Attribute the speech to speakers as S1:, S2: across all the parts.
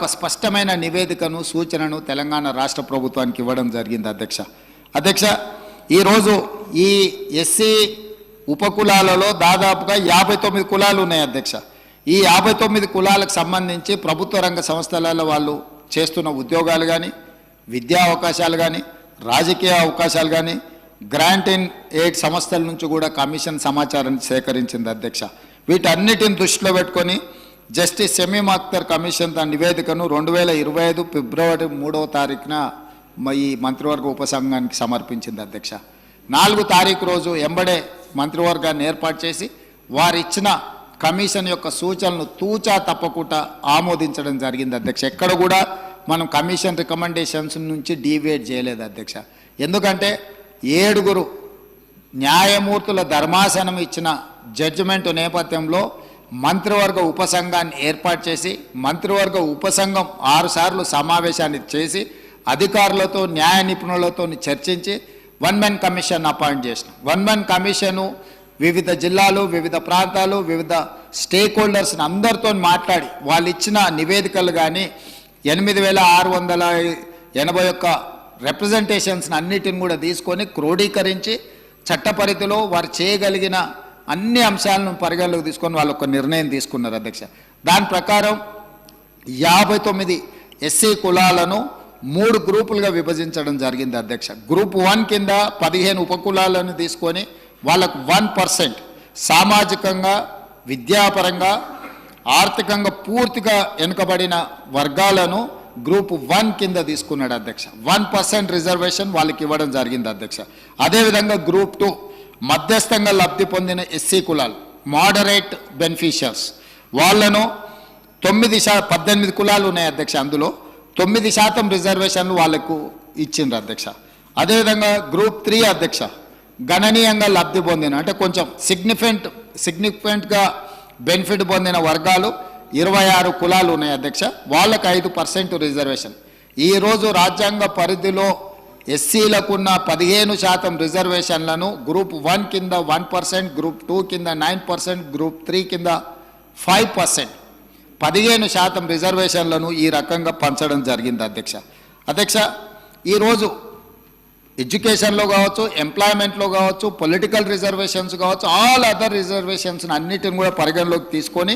S1: ఒక స్పష్టమైన నివేదికను సూచనను తెలంగాణ రాష్ట్ర ప్రభుత్వానికి ఇవ్వడం జరిగింది అధ్యక్ష. అధ్యక్ష ఈరోజు ఈ ఎస్సీ ఉపకులాలలో దాదాపుగా యాభై తొమ్మిది కులాలు ఉన్నాయి అధ్యక్ష. ఈ యాభై తొమ్మిది కులాలకు సంబంధించి ప్రభుత్వ రంగ సంస్థలలో వాళ్ళు చేస్తున్న ఉద్యోగాలు కానీ విద్యా అవకాశాలు కానీ రాజకీయ అవకాశాలు కానీ గ్రాంట్ ఇన్ ఎయిడ్ సంస్థల నుంచి కూడా కమిషన్ సమాచారం సేకరించింది అధ్యక్ష. వీటన్నిటిని దృష్టిలో పెట్టుకొని జస్టిస్ షమీం అఖ్తర్ కమిషన్ తన నివేదికను రెండు వేల ఇరవై ఐదు ఫిబ్రవరి మూడవ తారీఖున మ- ఈ మంత్రివర్గ ఉపసంఘానికి సమర్పించింది అధ్యక్ష. నాలుగు తారీఖు రోజు ఎంబడే మంత్రివర్గాన్ని ఏర్పాటు చేసి వారిచ్చిన కమిషన్ యొక్క సూచనలు తూచా తప్పకుండా ఆమోదించడం జరిగింది అధ్యక్ష. ఎక్కడ కూడా మనం కమిషన్ రికమెండేషన్స్ నుంచి డీవేట్ చేయలేదు అధ్యక్ష. ఎందుకంటే ఏడుగురు న్యాయమూర్తుల ధర్మాసనం ఇచ్చిన జడ్జిమెంట్ నేపథ్యంలో మంత్రివర్గ ఉపసంఘాన్ని ఏర్పాటు చేసి మంత్రివర్గ ఉపసంఘం ఆరుసార్లు సమావేశాన్ని చేసి అధికారులతో న్యాయ నిపుణులతో చర్చించి వన్ మెన్ కమిషన్ అపాయింట్ చేసిన. వన్ మెన్ కమిషను వివిధ జిల్లాలు వివిధ ప్రాంతాలు వివిధ స్టేక్ హోల్డర్స్ని అందరితో మాట్లాడి వాళ్ళు ఇచ్చిన నివేదికలు కానీ ఎనిమిది వేల ఆరు వందల ఎనభై ఒక్క రిప్రజెంటేషన్స్ని అన్నిటిని కూడా తీసుకొని క్రోడీకరించి చట్టపరిధిలో వారు చేయగలిగిన అన్ని అంశాలను పరిగణలోకి తీసుకొని వాళ్ళు ఒక నిర్ణయం తీసుకున్నారు అధ్యక్ష. దాని ప్రకారం యాభై తొమ్మిది ఎస్సీ కులాలను మూడు గ్రూపులుగా విభజించడం జరిగింది అధ్యక్ష. గ్రూప్ వన్ కింద పదిహేను ఉపకులాలను తీసుకొని వాళ్ళకు వన్ పర్సెంట్ సామాజికంగా విద్యాపరంగా ఆర్థికంగా పూర్తిగా వెనుకబడిన వర్గాలను గ్రూప్ వన్ కింద తీసుకున్నాడు అధ్యక్ష. వన్ పర్సెంట్ రిజర్వేషన్ వాళ్ళకి ఇవ్వడం జరిగింది అధ్యక్ష. అదేవిధంగా గ్రూప్ టూ మధ్యస్థంగా లబ్ధి పొందిన ఎస్సీ కులాలు మోడరేట్ బెనిఫిషియర్స్ వాళ్ళను తొమ్మిది శా పద్దెనిమిది కులాలు ఉన్నాయి అధ్యక్ష అందులో తొమ్మిది శాతం రిజర్వేషన్లు వాళ్ళకు ఇచ్చిండ్రు అధ్యక్ష. అదేవిధంగా గ్రూప్ త్రీ అధ్యక్ష గణనీయంగా లబ్ధి పొందిన అంటే కొంచెం సిగ్నిఫికెంట్ సిగ్నిఫికెంట్గా బెనిఫిట్ పొందిన వర్గాలు ఇరవై ఆరు కులాలు ఉన్నాయి అధ్యక్ష. వాళ్ళకు ఐదు పర్సెంట్ రిజర్వేషన్ ఈరోజు రాజ్యాంగ పరిధిలో ఎస్సీలకున్న పదిహేను శాతం రిజర్వేషన్లను గ్రూప్ వన్ కింద వన్ పర్సెంట్ గ్రూప్ టూ కింద నైన్ పర్సెంట్ గ్రూప్ త్రీ కింద ఫైవ్ పర్సెంట్. పదిహేను శాతం రిజర్వేషన్లను ఈ రకంగా పంచడం జరిగింది అధ్యక్ష. అధ్యక్ష ఈరోజు ఎడ్యుకేషన్లో కావచ్చు ఎంప్లాయ్మెంట్లో కావచ్చు పొలిటికల్ రిజర్వేషన్స్ కావచ్చు ఆల్ అదర్ రిజర్వేషన్స్ అన్నిటిని కూడా పరిగణలోకి తీసుకొని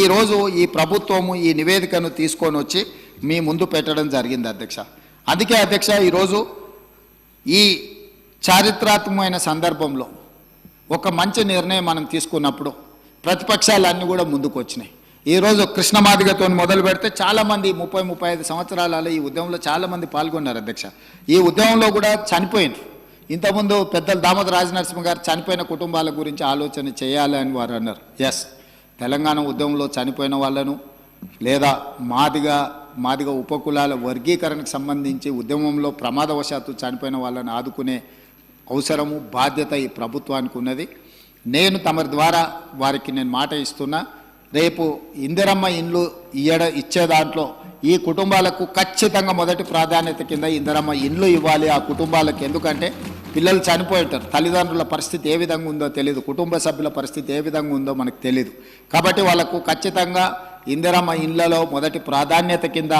S1: ఈరోజు ఈ ప్రభుత్వము ఈ నివేదికను తీసుకొని వచ్చి మీ ముందు పెట్టడం జరిగింది అధ్యక్ష. అందుకే అధ్యక్ష ఈరోజు ఈ చారిత్రాత్మకమైన సందర్భంలో ఒక మంచి నిర్ణయం మనం తీసుకున్నప్పుడు ప్రతిపక్షాలన్నీ కూడా ముందుకు వచ్చినాయి ఈరోజు కృష్ణమాదిగతో మొదలు పెడితే చాలామంది ముప్పై ముప్పై ఐదు సంవత్సరాలలో ఈ ఉద్యమంలో చాలామంది పాల్గొన్నారు అధ్యక్ష. ఈ ఉద్యమంలో కూడా చనిపోయినారు. ఇంతకుముందు పెద్దలు దామోదర రాజనరసింహ గారు చనిపోయిన కుటుంబాల గురించి ఆలోచన చేయాలి అని వారు అన్నారు. ఎస్ తెలంగాణ ఉద్యమంలో చనిపోయిన వాళ్ళను లేదా మాదిగా మాదిగా ఉపకులాల వర్గీకరణకు సంబంధించి ఉద్యమంలో ప్రమాదవశాత్తు చనిపోయిన వాళ్ళని ఆదుకునే అవసరము బాధ్యత ఈ ప్రభుత్వానికి ఉన్నది. నేను తమరి ద్వారా వారికి నేను మాట ఇస్తున్నా రేపు ఇందిరమ్మ ఇండ్లు ఇయ్యడ ఇచ్చే దాంట్లో ఈ కుటుంబాలకు ఖచ్చితంగా మొదటి ప్రాధాన్యత కింద ఇందిరమ్మ ఇండ్లు ఇవ్వాలి ఆ కుటుంబాలకు. ఎందుకంటే పిల్లలు చనిపోయేటారు తల్లిదండ్రుల పరిస్థితి ఏ విధంగా ఉందో తెలియదు కుటుంబ సభ్యుల పరిస్థితి ఏ విధంగా ఉందో మనకు తెలియదు కాబట్టి వాళ్ళకు ఖచ్చితంగా ఇందిరమ్మ ఇళ్ళలో మొదటి ప్రాధాన్యత కింద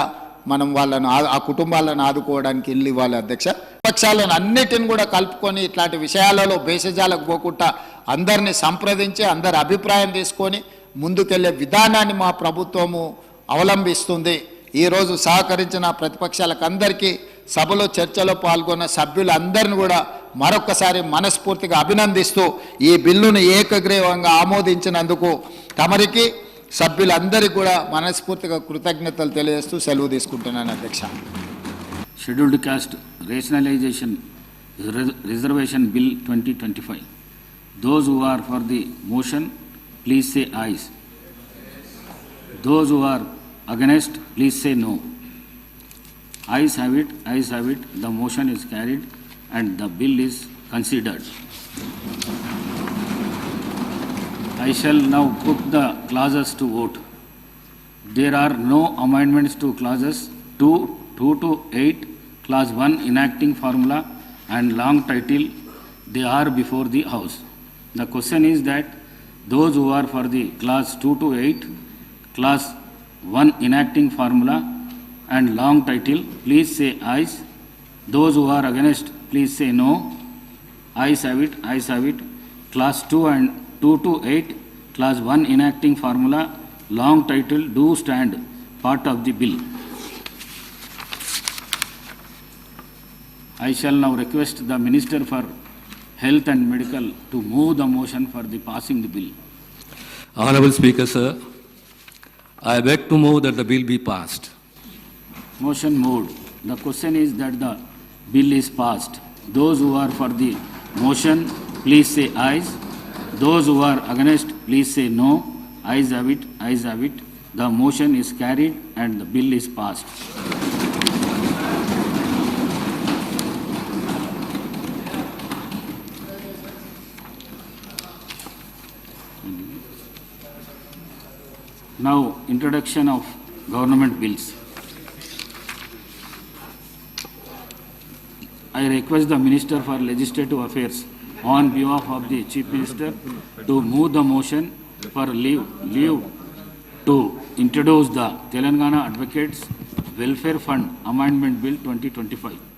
S1: మనం వాళ్ళను ఆ- కుటుంబాలను ఆదుకోవడానికి ఇల్లు ఇవ్వాలి అధ్యక్ష. పక్షాలను అన్నిటిని కూడా కలుపుకొని ఇట్లాంటి విషయాలలో భేషజాలకు పోకుండా అందరిని సంప్రదించి అందరి అభిప్రాయం తీసుకొని ముందుకెళ్ళే విధానాన్ని మా ప్రభుత్వము అవలంబిస్తుంది. ఈరోజు సహకరించిన ప్రతిపక్షాలకు అందరికీ సభలో చర్చలో పాల్గొన్న సభ్యులందరిని కూడా మరొకసారి మనస్ఫూర్తిగా అభినందిస్తూ ఈ బిల్లును ఏకగ్రీవంగా ఆమోదించినందుకు తమరికి సభ్యులందరికీ కూడా మనస్ఫూర్తిగా కృతజ్ఞతలు తెలియజేస్తూ సెలవు తీసుకుంటున్నాను అధ్యక్ష.
S2: Scheduled caste rationalisation reservation bill twenty twenty five those who are for the motion please say ayes those who are against please say no ayes have it ayes have it the motion is carried and the bill is considered I shall now put the clauses to vote. There are no amendments to clauses 2, 2 to 8, clause 1 enacting formula and long title, they are before the House. The question is that those who are for the clause 2 to 8, clause 1 enacting formula and long title, please say ayes. Those who are against, please say no. Ayes have it, ayes have it. Class 2 and 2 to 8, Class 1 enacting formula, long title do stand part of the bill. I shall now request the Minister for Health and Medical to move the motion for the passing the bill.
S3: Honorable Speaker, sir, I beg to move that the bill be passed.
S2: Motion moved. The question is that the bill is passed. Those who are for the motion, please say ayes. Those who are against, please say no. Ayes have it, ayes have it. The motion is carried and the bill is passed. Now, introduction of government bills. I request the Minister for Legislative Affairs on behalf of the Chief Minister to move the motion for leave, leave to introduce the Telangana Advocates Welfare Fund Amendment Bill 2025.